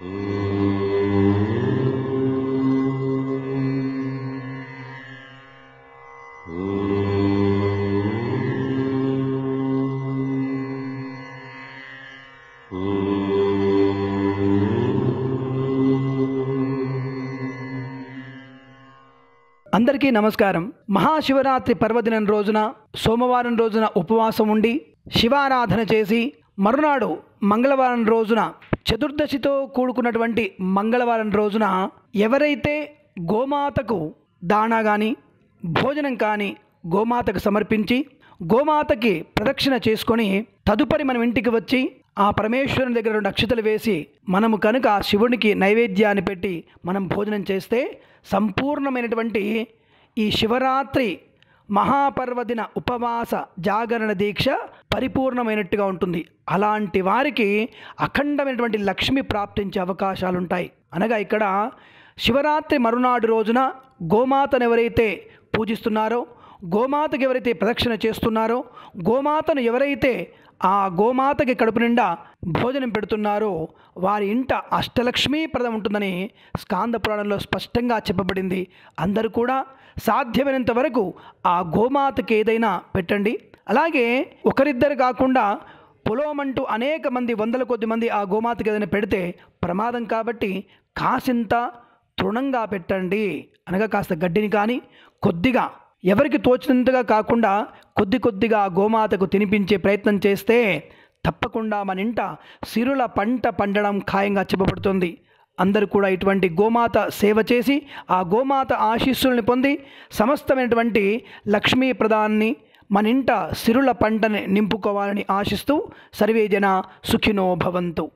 అందరికీ నమస్కారం. మహాశివరాత్రి పర్వదినం రోజున సోమవారం రోజున ఉపవాసం ఉండి శివారాధన చేసి మరునాడు మంగళవారం రోజున చతుర్దశితో కూడుకున్నటువంటి మంగళవారం రోజున ఎవరైతే గోమాతకు దాణా కానీ భోజనం కానీ గోమాతకు సమర్పించి గోమాతకి ప్రదక్షిణ చేసుకొని తదుపరి మనం ఇంటికి వచ్చి ఆ పరమేశ్వరుని దగ్గర రెండు అక్షతలు వేసి మనము కనుక ఆ శివునికి నైవేద్యాన్ని పెట్టి మనం భోజనం చేస్తే సంపూర్ణమైనటువంటి ఈ శివరాత్రి మహాపర్వదిన ఉపవాస జాగరణ దీక్ష పరిపూర్ణమైనట్టుగా ఉంటుంది. అలాంటి వారికి అఖండమైనటువంటి లక్ష్మి ప్రాప్తించే అవకాశాలు ఉంటాయి అనగా ఇక్కడ శివరాత్రి మరునాడు రోజున గోమాతను ఎవరైతే పూజిస్తున్నారో గోమాతకి ఎవరైతే ప్రదక్షిణ చేస్తున్నారో గోమాతను ఎవరైతే ఆ గోమాతకి కడుపు నిండా భోజనం పెడుతున్నారో వారి ఇంట అష్టలక్ష్మీ ప్రదం ఉంటుందని స్కాంద పురాణంలో స్పష్టంగా చెప్పబడింది. అందరూ కూడా సాధ్యమైనంత వరకు ఆ గోమాతకి ఏదైనా పెట్టండి. అలాగే ఒకరిద్దరు కాకుండా పొలోమంటూ అనేక మంది వందల కొద్ది మంది ఆ గోమాతకి ఏదైనా పెడితే ప్రమాదం కాబట్టి కాసింత తృణంగా పెట్టండి. అనగా కాస్త గడ్డిని కానీ కొద్దిగా ఎవరికి తోచినంతగా కాకుండా కొద్ది కొద్దిగా ఆ గోమాతకు తినిపించే ప్రయత్నం చేస్తే తప్పకుండా మన ఇంట సిరుల పంట పండడం ఖాయంగా చెప్పబడుతుంది. అందరూ కూడా ఇటువంటి గోమాత సేవ చేసి ఆ గోమాత ఆశీస్సుల్ని పొంది సమస్తమైనటువంటి లక్ష్మీ ప్రదాన్ని మన ఇంట సిరుల పంటని నింపుకోవాలని ఆశిస్తూ సర్వేజన సుఖినో భవంతు.